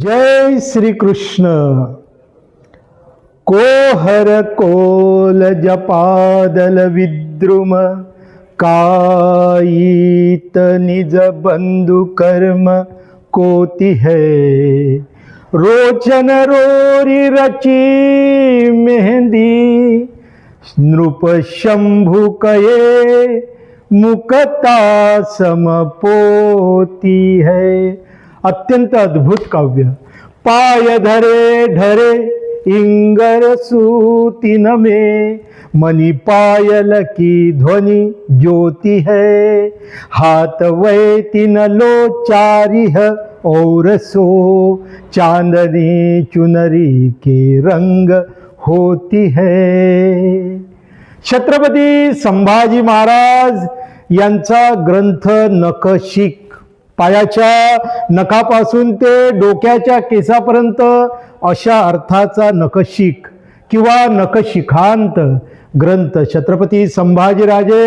जय श्री कृष्ण कोहर कोल जपादल विद्रुम कायित निज बंधु कर्म कोती है। रोचन रोरी रची मेहंदी नृप शंभु कये मुकता समपोती है। अत्यंत अद्भुत काव्य. पाय धरे ढरे इंगर सूतिन में मनी पायल की ध्वनि ज्योति है. हाथ वै तिन लो चारिह और सो चांदनी चुनरी के रंग होती है. छत्रपती संभाजी महाराज यांचा ग्रंथ नखशिक पायाच्या नखापासून ते डोक्याच्या केसापर्यंत अशा अर्थाचा नखशिक किंवा नखशिखांत ग्रंथ. छत्रपती संभाजीराजे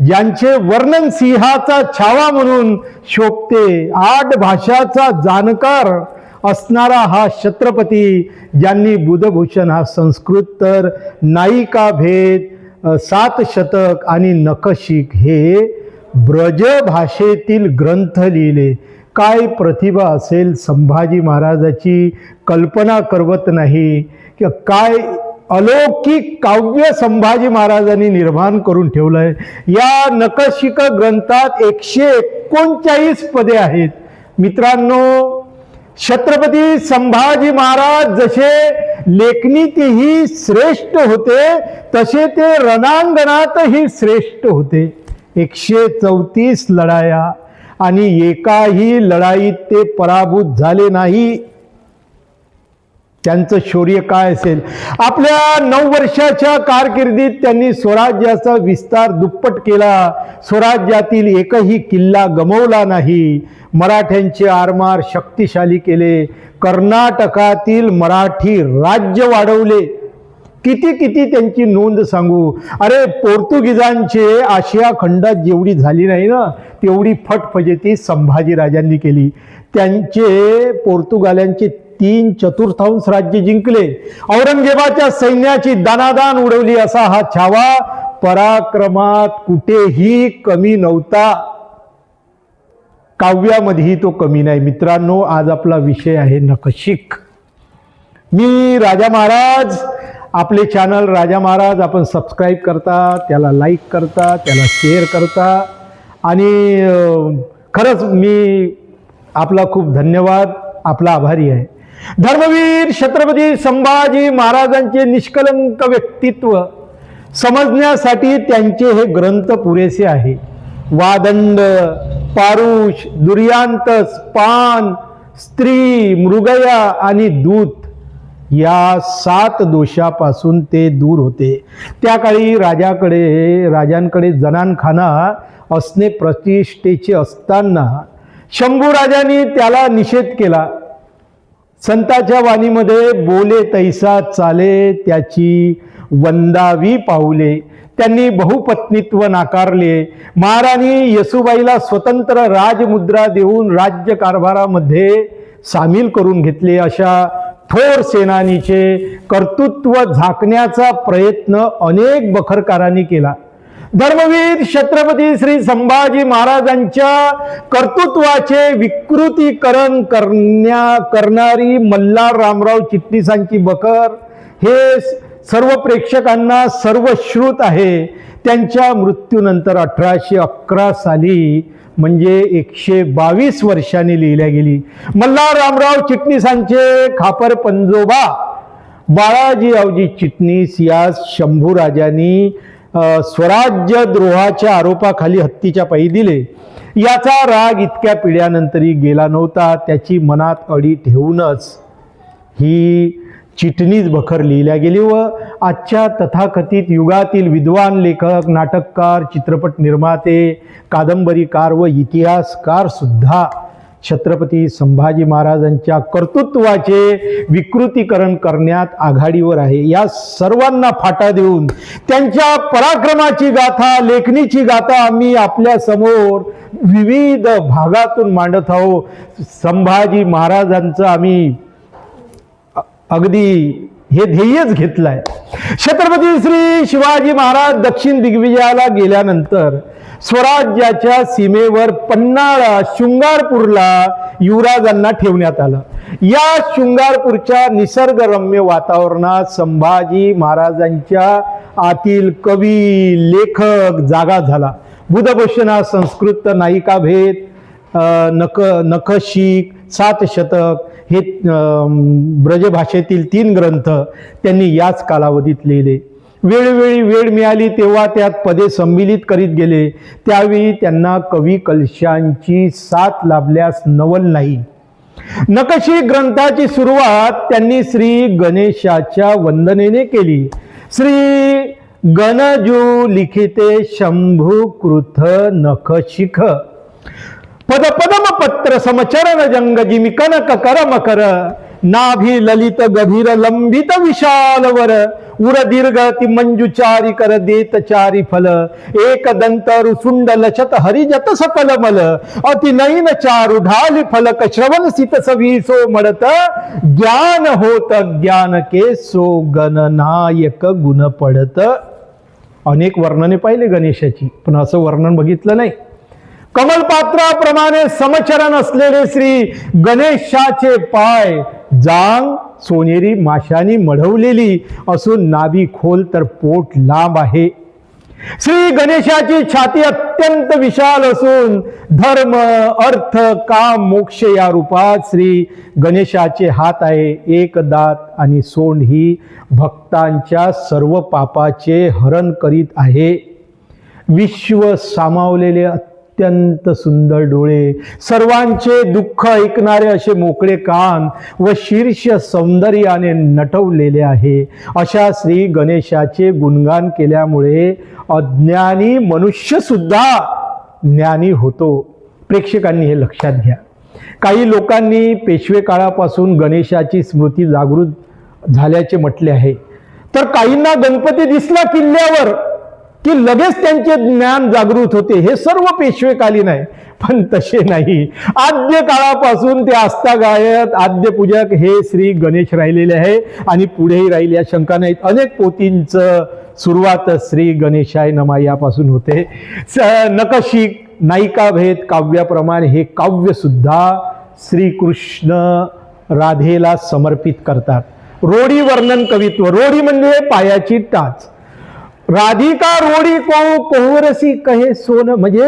ज्यांचे वर्णन सिंहाचा छावा म्हणून शोभते आठ भाषाचा जाणकार असणारा हा छत्रपती ज्यांनी बुधभूषण हा संस्कृत तर नायिका भेद सात शतक आणि नखशिक हे ब्रज भाषेतील ग्रंथ लिहिले. काय प्रतिभा असेल संभाजी महाराजाची? कल्पना करवत नाही. किंवा काय अलौकिक काव्य संभाजी महाराजांनी निर्माण करून ठेवलं आहे या नकशिक ग्रंथात एकशे एकोणचाळीस पदे आहेत. मित्रांनो छत्रपती संभाजी महाराज जसे लेखणीतही श्रेष्ठ होते तसे ते रणांगणातही श्रेष्ठ होते. एकशे चौतीस लढाया आणि एकाही लढाईत ते पराभूत झाले नाही. त्यांचं शौर्य काय असेल? आपल्या नऊ वर्षाच्या कारकिर्दीत त्यांनी स्वराज्याचा विस्तार दुप्पट केला. स्वराज्यातील एकही किल्ला गमवला नाही. मराठ्यांचे आरमार शक्तिशाली केले. कर्नाटकातील मराठी राज्य वाढवले. किती किती त्यांची नोंद सांगू? अरे पोर्तुगीजांचे आशिया खंडात जेवढी झाली नाही ना तेवढी फटफजेती संभाजीराजांनी केली. त्यांचे पोर्तुगाल्यांचे तीन चतुर्थांश राज्य जिंकले. औरंगजेबाच्या सैन्याची दानादान उडवली असा हा छावा पराक्रमात कुठेही कमी नव्हता. काव्यामध्येही तो कमी नाही. मित्रांनो आज आपला विषय आहे नखशिक. मी राजा महाराज आपले चॅनल राजा महाराज आपण सबस्क्राईब करता त्याला लाईक करता त्याला शेअर करता. आणि खरंच मी आपला खूप धन्यवाद आपला आभारी आहे. धर्मवीर छत्रपती संभाजी महाराजांचे निष्कलंक व्यक्तित्व समजण्यासाठी त्यांचे हे ग्रंथ पुरेसे आहे. वादंड पारुष दुर्यांतस पान स्त्री मृगया आणि दूत या सात दोषापासून ते दूर होते. त्या काळी राजाकडे राजांकडे जनानखाना असणे प्रतिष्ठेचे असताना शंभू राजांनी त्याला निषेध केला. संताच्या वाणीमध्ये बोले तैसा चाले त्याची वंदावी पाहुले त्यांनी बहुपत्नीत्व नाकारले. महाराणी येसुबाईला स्वतंत्र राजमुद्रा देऊन राज्य कारभारामध्ये सामील करून घेतले अशा थोर सेनानीचे कर्तृत्व झाकण्याचा प्रयत्न अनेक बखरकारांनी केला. धर्मवीर छत्रपती श्री संभाजी महाराजांच्या कर्तृत्वाचे विकृतीकरण करण्या करणारी मल्हार रामराव चिटणीसांची बखर हे सर्व प्रेक्षकांना सर्वश्रुत आहे. त्यांच्या मृत्यूनंतर अठराशे अकरा साली म्हणजे एकशे बावीस वर्षांनी लिहिल्या गेली. मल्हार रामराव चिटणीसांचे खापर पंजोबा. बाळाजीऐवजी चिटणीस या शंभूराजांनी अ, स्वराज्य द्रोहाच्या आरोपाखाली हत्तीच्या पायी दिले. याचा राग इतक्या पिढ्यानंतरही गेला नव्हता. त्याची मनात अडी ठेवूनच ही चिटणीस बखर लिहिल्या गेली व आजच्या तथाकथित युगातील विद्वान लेखक नाटककार चित्रपट निर्माते कादंबरीकार व इतिहासकार सुद्धा छत्रपती संभाजी महाराजांच्या कर्तृत्वाचे विकृतीकरण करण्यात आघाडीवर आहे. या सर्वांना फाटा देऊन त्यांच्या पराक्रमाची गाथा लेखणीची गाथा आम्ही आपल्यासमोर विविध भागातून मांडत आहोत. संभाजी महाराजांचं आम्ही अगदी हे ध्येयच घेतलंय. छत्रपती श्री शिवाजी महाराज दक्षिण दिग्विजयाला गेल्यानंतर स्वराज्याच्या सीमेवर पन्हाळा शृंगारपूरला युवराजांना ठेवण्यात आलं. या शृंगारपूरच्या निसर्गरम्य वातावरणात संभाजी महाराजांच्या आतील कवी लेखक जागा झाला. बुधभूषणा संस्कृत नायिका भेद अ, नक नखशिक सात शतक हे ब्रजभाषेतील तीन ग्रंथ त्यांनी याच कालावधीत लिहिले. वेळोवेळी वेळ मिळाली तेव्हा त्यात पदे संमिलित करीत गेले. त्यावेळी त्यांना कवी कलशांची साथ लाभल्यास नवल नाही. नकशी ग्रंथाची सुरुवात त्यांनी श्री गणेशाच्या वंदनेने केली. श्री गणजू लिखिते शंभू कृथ नखशिख पद पदम पत्र समचरण जंग जिमिकन कर मकर नाभी ललित गभीर लंबित विशाल वर उर दीर्घ ती मंजुचारी कर देत चारी फल एक दंत रुसुंड लचत हरिजत सफल मल अति नैन चारु ढाल फलक श्रवण सित सवी सो मडत ज्ञान होत ज्ञान के सो गणनायक गुण पडत अनेक वर्णने पाहिले गणेशाची पण असं वर्णन बघितलं नाही कमलपात्राप्रमाणे समचरण असलेले श्री गणेशाचे पाय जांग सोनेरी माशानी मढवलेली असून नाभी खोल तर पोट लांब आहे. श्री गणेशाची छाती अत्यंत विशाल असून धर्म अर्थ काम मोक्ष या रूपात श्री गणेशाचे हात आहे. एक दात आणि सोंड ही भक्तांच्या सर्व पापाचे हरण करीत आहे. विश्व सामावलेले अत्यंत सुंदर डोळे सर्वांचे दुःख ऐकणारे असे मोकळे कान व शीर्ष सौंदर्याने नटवलेले आहे. अशा श्री गणेशाचे गुणगान केल्यामुळे अज्ञानी मनुष्यसुद्धा ज्ञानी होतो. प्रेक्षकांनी हे लक्षात घ्या. काही लोकांनी पेशवे काळापासून गणेशाची स्मृती जागृत झाल्याचे म्हटले आहे. तर काहींना गणपती दिसला किल्ल्यावर की लगेच त्यांचे ज्ञान जागृत होते. हे सर्व पेशवेकालीन आहे. पण तसे नाही. आद्य काळापासून ते आस्थागायत आद्य पूजक हे श्री गणेश राहिलेले आहे आणि पुढेही राहिले. या शंका नाहीत. अनेक पोतींचं सुरुवात श्री गणेशाय नमा यापासून होते. स- नकशी नायिकाभेद काव्याप्रमाणे हे काव्य सुद्धा श्रीकृष्ण राधेला समर्पित करतात. रोडी वर्णन कवित्व. रोडी म्हणजे पायाची टाच. राधिका रोडी कोहू कोहरसी कहे सोन. म्हणजे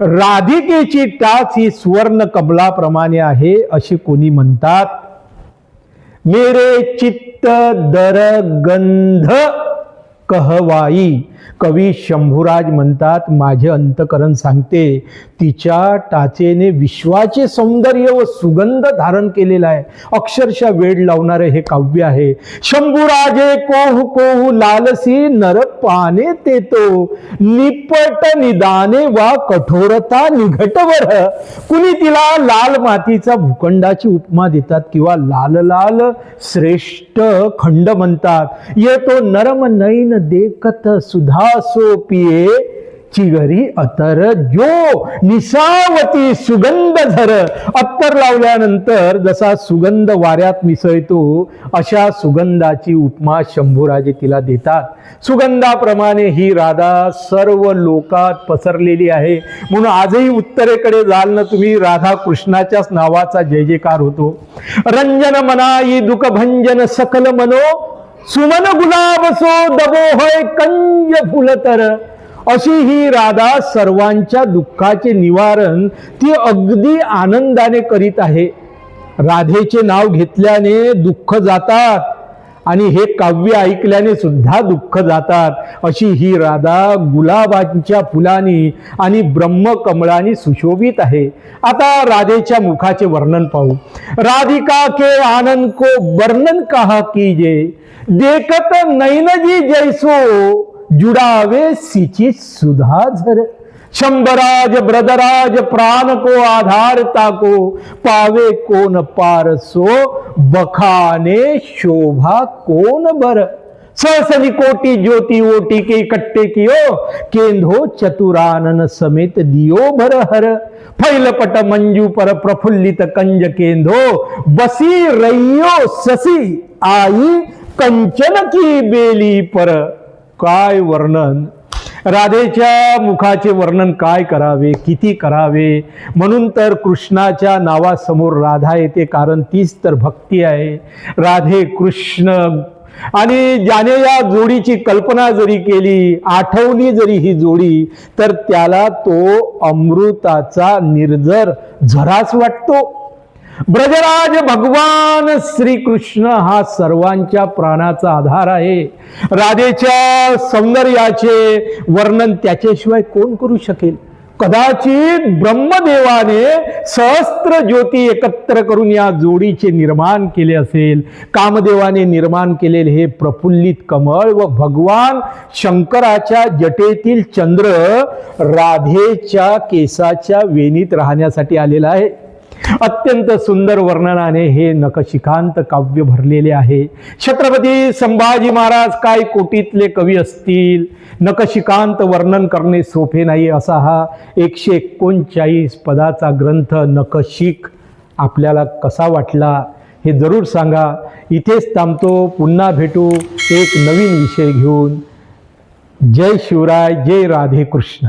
राधिकेची टाच ही सुवर्ण कमलाप्रमाणे आहे असे कोणी म्हणतात. मेरे चित्त दर गंध कहवाई. कवी शंभूराज म्हणतात माझे अंतकरण सांगते तिच्या टाचेने विश्वाचे सौंदर्य व सुगंध धारण केलेला आहे. अक्षरशः वेळ लावणारे हे काव्य आहे. शंभूराजे कोहू कोहू लालसी नर पाने ते तो निपट निदाने वा कठोरता निघटवर. कुणी तिला लाल मातीचा भूखंडाची उपमा देतात किंवा लाल लाल श्रेष्ठ खंड म्हणतात. येतो नरम नैन देखत सुधा सो पिये चिगरी अतर जो निसावती सुगंध धर अत्तर लावल्यानंतर जसा सुगंध वाऱ्यात मिसळतो अशा सुगंधाची उपमा शंभूराजे तिला देतात. सुगंधाप्रमाणे ही राधा सर्व लोकात पसरलेली आहे. म्हणून आजही उत्तरेकडे जाल ना तुम्ही राधा कृष्णाच्याच नावाचा जय जयकार होतो. रंजन मनाई दुःख भंजन सकल मनो सुमन गुलाब सो दबो होय कंज फुलतर अशी ही राधा सर्वांच्या दुःखाचे निवारण ती अगदी आनंदाने करीत आहे. राधेचे नाव घेतल्याने दुःख जातात. आणि हे काव्य ऐकल्याने सुद्धा दुःख जातात. अशी ही राधा गुलाबांच्या फुलांनी आणि ब्रह्मकमळाने सुशोभित आहे. आता राधेच्या मुखाचे वर्णन पाहू. राधिका के आनंद को वर्णन कहा कीजे? देखत नैनजी जैसो जुडावे सिची सुधा झर। शंभराज ब्रदराज प्राण को आधार ताको पावे कोण पार सो बखाने शोभा कोण बर। सहसनी कोटी ज्योति ओटी के इकट्ठे कियो केंधो चतुरानन समेत दियो भर हर। फैल पट मंजू पर प्रफुल्लित कंज केंधो बसी रैयो ससी आई कंचन की बेली पर। काय वर्णन? राधेच्या मुखाचे वर्णन काय करावे? किती करावे? म्हणून तर कृष्णाच्या नावासमोर राधा येते कारण तीच तर भक्ती आहे. राधे कृष्ण. आणि ज्याने या जोडीची कल्पना जरी केली आठवली जरी ही जोडी तर त्याला तो अमृताचा निर्जर झराच वाटतो. ब्रजराज भगवान श्रीकृष्ण हा सर्वांच्या प्राणाचा आधार आहे. राधेच्या सौंदर्याचे वर्णन त्याच्याशिवाय कोण करू शकेल? कदाचित ब्रह्मदेवाने सहस्त्र ज्योती एकत्र करून या जोडीचे निर्माण केले असेल. कामदेवाने निर्माण केलेले हे प्रफुल्लित कमळ व भगवान शंकराच्या जटेतील चंद्र राधेच्या केसाच्या वेणीत राहण्यासाठी आलेला आहे. अत्यंत सुंदर वर्णनाने हे नकशिकांत काव्य भरलेले आहे. छत्रपती संभाजी महाराज काय कोटीतले कवी असतील? नकशिकांत वर्णन करणे सोपे नाही असा हा एकशे एकोणचाळीस पदाचा ग्रंथ नकशिक आपल्याला कसा वाटला हे जरूर सांगा. इथेच थांबतो. पुन्हा भेटू एक नवीन विषय घेऊन. जय शिवराय जय राधे कृष्ण